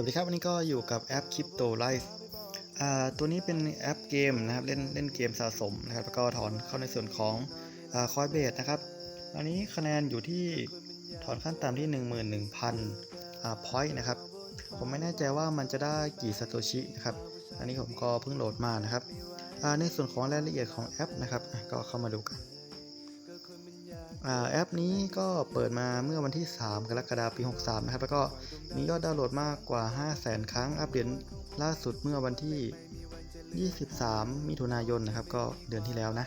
วัสดีครับวันนี้ก็อยู่กับแอป Crypto Life ตัวนี้เป็นแอปเกมนะครับเล่นเล่นเกมสะสมนะครับแล้วก็ถอนเข้าในส่วนของคอยเบสนะครับอันนี้คะแนนอยู่ที่ถอนขั้นต่ำที่ 11,000อ่าพอยต์นะครับผมไม่แน่ใจว่ามันจะได้กี่ซาโตชินะครับอันนี้ผมก็เพิ่งโหลดมานะครับในส่วนของรายละเอียดของแอปนะครับก็เข้ามาดูกัน แอปนี้ก็เปิดมาเมื่อวันที่ 3 กรกฎาคมปี 63 นะครับ แล้วก็มียอดดาวน์โหลดมากกว่า 500,000 ครั้ง อัปเดตล่าสุดเมื่อวันที่ 23 มิถุนายนนะครับ ก็เดือนที่แล้วนะ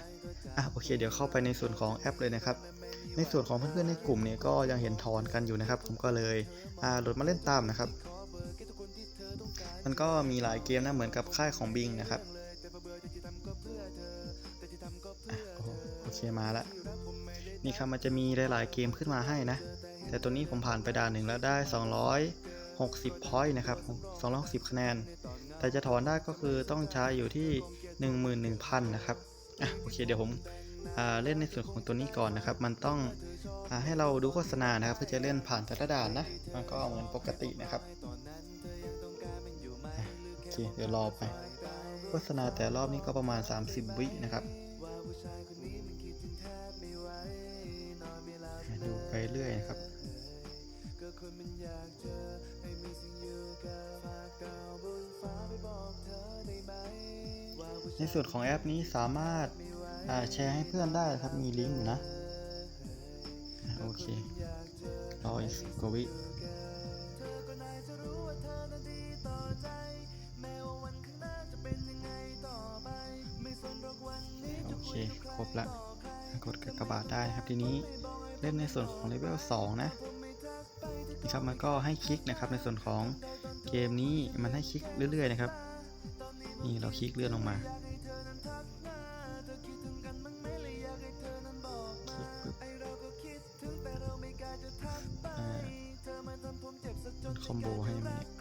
อะโอเค เดี๋ยวเข้าไปในส่วนของแอปเลยนะครับ ในส่วนของเพื่อนๆในกลุ่มเนี่ยก็ยังเห็นถอนกันอยู่นะครับ ผมก็เลยอ่าโหลดมาเล่นตามนะครับ มันก็มีหลายเกมนะ เหมือนกับค่ายของบิงนะครับอโอ้โหโอเคมาละ นี่ครับมันจะมีหลาย ๆ เกมขึ้นมาให้นะ แต่ตัวนี้ผมผ่านไปด่านหนึ่งแล้วได้ 260 พอยต์นะครับ 260 คะแนน แต่จะถอนได้ก็คือต้องใช้อยู่ที่ 11,000 นะครับ อะโอเคเดี๋ยวผมเล่นในส่วนของตัวนี้ก่อนนะครับ มันต้องอให้เราดูโฆษณานะครับ เพื่อจะเล่นผ่านแต่ละด่านนะ มันก็เหมือนปกตินะครับโอเคเดี๋ยวรอไป โฆษณาแต่รอบนี้ก็ประมาณ 30 วินะครับ เรื่อยนะครับในส่วนของแอปนี้สามารถาแชร์ให้เพื่อนได้ครับมีลิงก์นะ โอเครออีกกวิโอเค ครบละ กดกากบาทได้ครับทีนี้ เล่นในส่วนของเลเวล2นะนี่ครับมันก็ให้คลิกนะครับในส่วนของเกมนี้มันให้คลิกเรื่อยๆนะครับ นี่เราคลิกเลื่อนลงมาคลิกปึ๊บอ่ามันคอมโบให้มันเนี่ย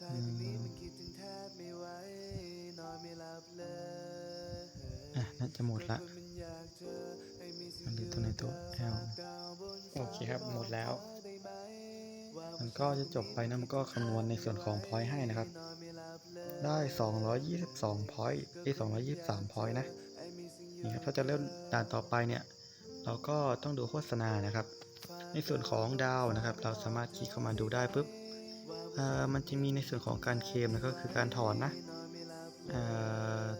อืมอะน่าจะหมดละอันนี้ตัวในตัว L โอเคครับหมดแล้ว มันก็จะจบไปนะมันก็คำนวณในส่วนของพอยต์ให้นะครับ ได้ 222พอยต์ได้223พอยต์นะนี่ครับถ้าจะเริ่มด่านต่อไปเนี่ย เราก็ต้องดูโฆษณานะครับ ในส่วนของดาวนะครับ เราสามารถคลิกเข้ามาดูได้ปุ๊บเอ่อ มันจะมีในส่วนของการเคลมนะก็คือการถอนนะ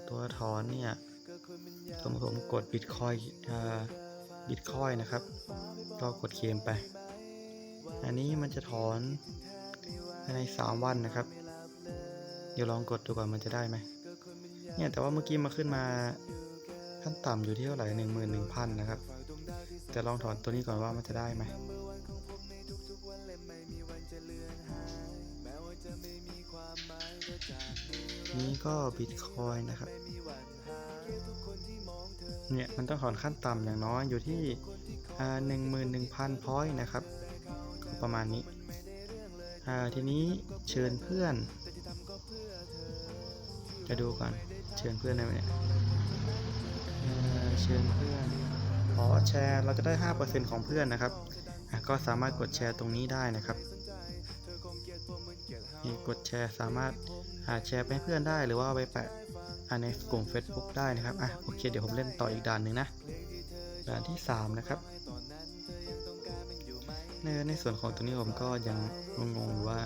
ตัวถอนเนี่ยสมมติผมกดบิตคอยบิตคอยนะครับก็กดเคลมไป อันนี้มันจะถอนภายใน 3 วันนะครับ เดี๋ยวลองกดดูก่อนมันจะได้ไหมเนี่ยแต่ว่าเมื่อกี้มาขึ้นมาขั้นต่ำอยู่ที่เท่าไหร่หนึ่งหมื่นหนึ่งพันนะครับแต่ลองถอนตัวนี้ก่อนว่ามันจะได้ไหม นี่ก็บิตคอยนะครับ เนี่ยมันต้องถอนขั้นต่ำอย่างน้อยอยู่ที่หนึ่งหมื่นหนึ่งพันพอยต์นะครับก็ประมาณนี้ ทีนี้เชิญเพื่อน จะดูก่อน เชิญเพื่อนได้ไหมเนี่ยเชิญเพื่อนขอแชร์เราจะได้ 5%ของเพื่อนนะครับ ก็สามารถกดแชร์ตรงนี้ได้นะครับ กดแชร์สามารถ หาแชร์ไปให้เพื่อนได้หรือว่าเอาไปแปะในกลุ่ม Facebook ได้นะครับอะโอเคเดี๋ยวผมเล่นต่ออีกด่านหนึ่งนะด่านที่ 3 นะครับในในส่วนของตัวนี้ผมก็ยังงงๆว่า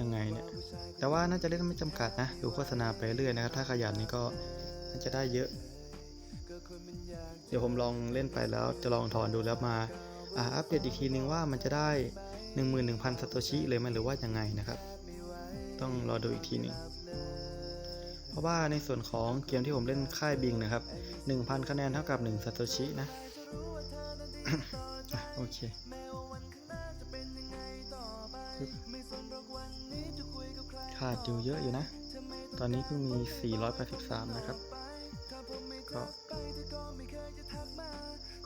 ยังไงเนี่ยแต่ว่าน่าจะเล่นไม่จำกัดนะ ดูโฆษณาไปเรื่อยนะครับ ถ้าขยันนี่ก็น่าจะได้เยอะ เดี๋ยวผมลองเล่นไปแล้วจะลองถอนดูแล้วมาอ่าอัปเดตอีกทีนึงว่ามันจะได้ 11,000ซาโตชิเลยไหมหรือว่ายังไงนะครับ ต้องรอดูอีกทีหนึ่งเพราะว่าในส่วนของเกมที่ผมเล่นค่ายบิงนะครับ 1,000 คะแนนเท่ากับ1ซาโตชินะ โอเคขาดอยู่เยอะอยู่นะ ตอนนี้เพิ่งมี 483 นะครับ ก็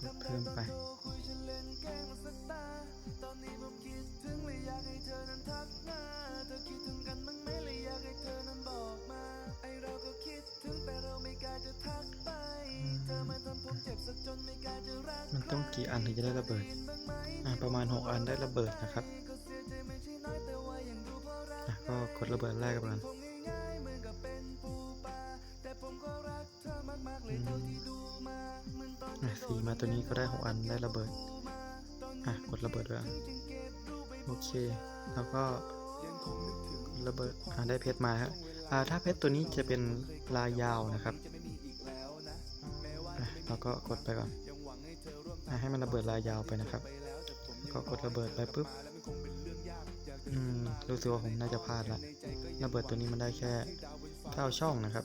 กดเพิ่มไป่อันถึงจะได้ระเบิดประมาณ 6 อันได้ระเบิดนะครับก็กดระเบิดแรกกันนอืมอะสีมาตัวนี้ก็ได้ 6 อันได้ระเบิด อะ กดระเบิดด้วยโอเค แล้วก็ระเบิด อะได้เพชรมาครับอ่าถ้าเพชรตัวนี้จะเป็นลายยาวนะครับอะเราก็กดไปก่อน ให้มันระเบิดลายยาวไปนะครับก็กดระเบิดไปปุ๊บอืมรู้สึกว่าผมน่าจะพลาดละระเบิดตัวนี้มันได้แค่เก้าช่องนะครับ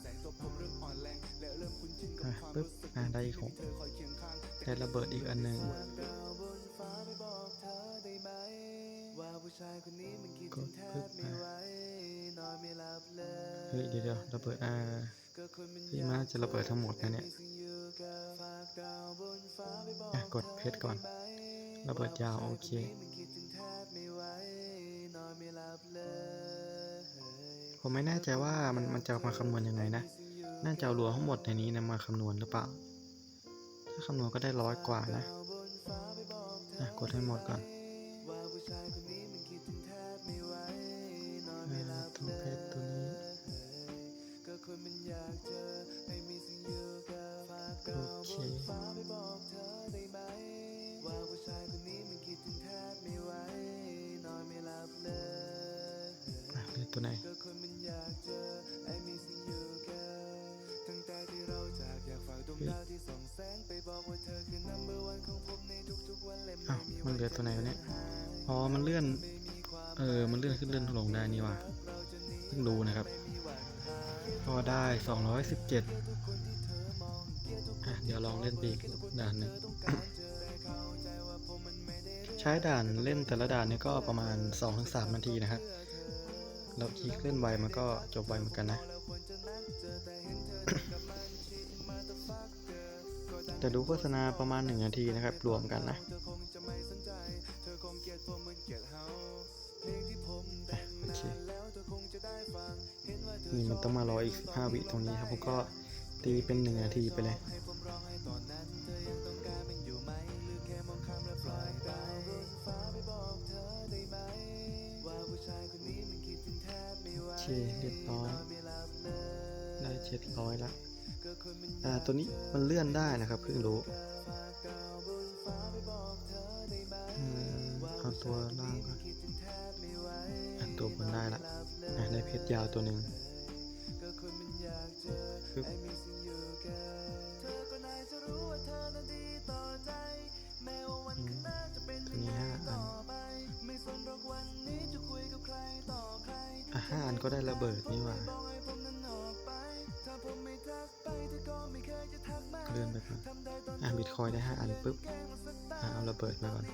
ปุ๊บอะได้อีกหกได้ระเบิดอีกอันหนึ่งกดปุ๊บอะเฮ้ยเดี๋ยวเดี๋ยวระเบิดอ่า พี่มาจะระเบิดทั้งหมดนะเนี่ยอะกดเพชรก่อน ระเบิดยาวโอเคผมไม่แน่ใจว่ามันมันจะมาคำนวณยังไงนะ น่าจะเอารวมทั้งหมดในนี้นะมาคำนวณหรือเปล่า ถ้าคำนวณก็ได้ร้อยกว่านะอะกดให้หมดก่อน ตัวไหนอ้าวมันเหลือตัวไหนวะเนี่ยอ๋อมันเลื่อน เออ มันเลื่อนขึ้นเลื่อนลงได้นี่ว่ะเพิ่งรู้นะครับ ก็ได้ 217อะเดี๋ยวลองเล่นปีกด่านหนึ่งใช้ด่านเล่นแต่ละด่านนี่ก็ประมาณ 2-3นาทีนะครับ แล้วคลิกเล่อนไวมันก็จบไวเหมือนกันนะแต่ดูโฆษณาประมาณ 1 นาทีนะครับ รวมกันนะอะโอเคนี่มันต้องมารออีก 15 วิตรงนี้ครับผมก็ตีเป็น 1 นาทีไปเลย เคเรียบร้อย ได้เจ็ดร้อยละอ่าตัวนี้มันเลื่อนได้นะครับเพิ่งรู้เอาตัวล่างก่อนอันตัวบนได้ละอะได้เพชรยาวตัวหนึ่งปึ๊บ ก็ได้ระเบิดนี่ว่าเลื่อนไปก่อนอะบิตคอยได้ห้าอันปุ๊บอะเอาระเบิดมาก่อน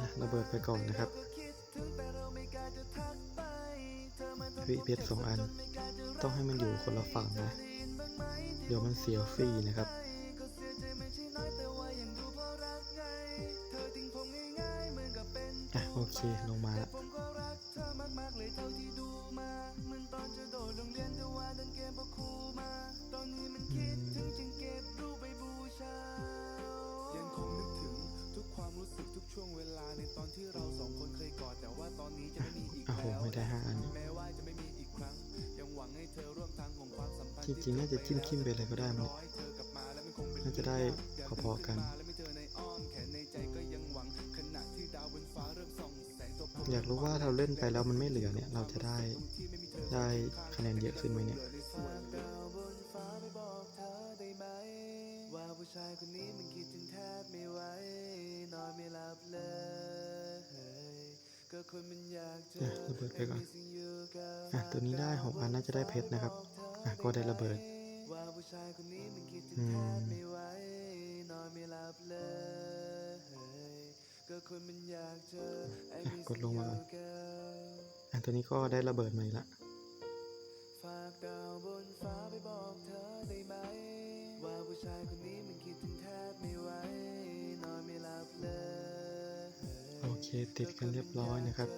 อันระเบิดไปก่อนนะครับวิเพชรสองอัน ต้องให้มันอยู่คนละฝั่งนะ เดี๋ยวมันเสียฟรีนะครับ จริงๆน่าจะจิ้มจิ้มไปเลยก็ได้มั้งรอให้เธอกลับมาแล้วมันคงเป็นน่าจะได้พอๆกันอยากรู้ว่าเราเล่นไปแล้วมันไม่เหลือเนี่ย เราจะได้ได้คะแนนเยอะขึ้นไหมเนี่ยในส่วนเหลือผู้ชายคนนี้มันคิดถึงแทบไม่ไหวนอนไม่หลับเลยก็คนมันอยากเจอระเบิดไปก่อนอะตัวนี้ได้หกอันน่าจะได้เพชรนะครับ ก็ได้ระเบิดอืมกดลงมาก่อนสิ่อยู่กับอะตัวนี้ก็ได้ระเบิดมาอีกละฝากดาวบนฟ้าไปบอกเธอได้ไหมว่าผู้ชายคนนี้มันคิดถึงแทบไม่ไหวนอนไม่หลับเลยโอเคติดกันเรียบร้อยนะครับ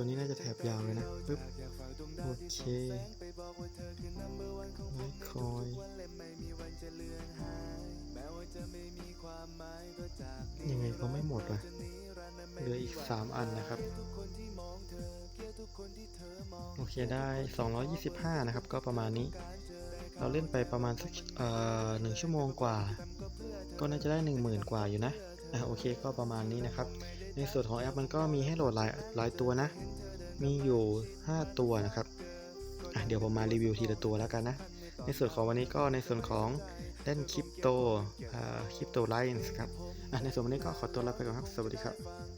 ตัวนี้น่าจะแถบยาวเลยนะปึ๊บโอเคไม่คอยยังไงก็ไม่หมดเลยเหลืออีก 3 อันนะครับ โอเคได้ 225 นะครับ ก็ประมาณนี้ เราเล่นไปประมาณสักเอ่อหนึ่งชั่วโมงกว่า ก็น่าจะได้ 10,000 กว่าอยู่นะ อะโอเคก็ประมาณนี้นะครับ ในส่วนของแอปมันก็มีให้โหลดหลายหลายตัวนะ มีอยู่ 5 ตัวนะครับอะเดี๋ยวผมมารีวิวทีละตัวแล้วกันนะ ในส่วนของวันนี้ก็ในส่วนของเล่นคริปโตอ่าคริปโตไลน์ครับอะในส่วนวันนี้ก็ขอตัวลาไปก่อนครับ สวัสดีครับ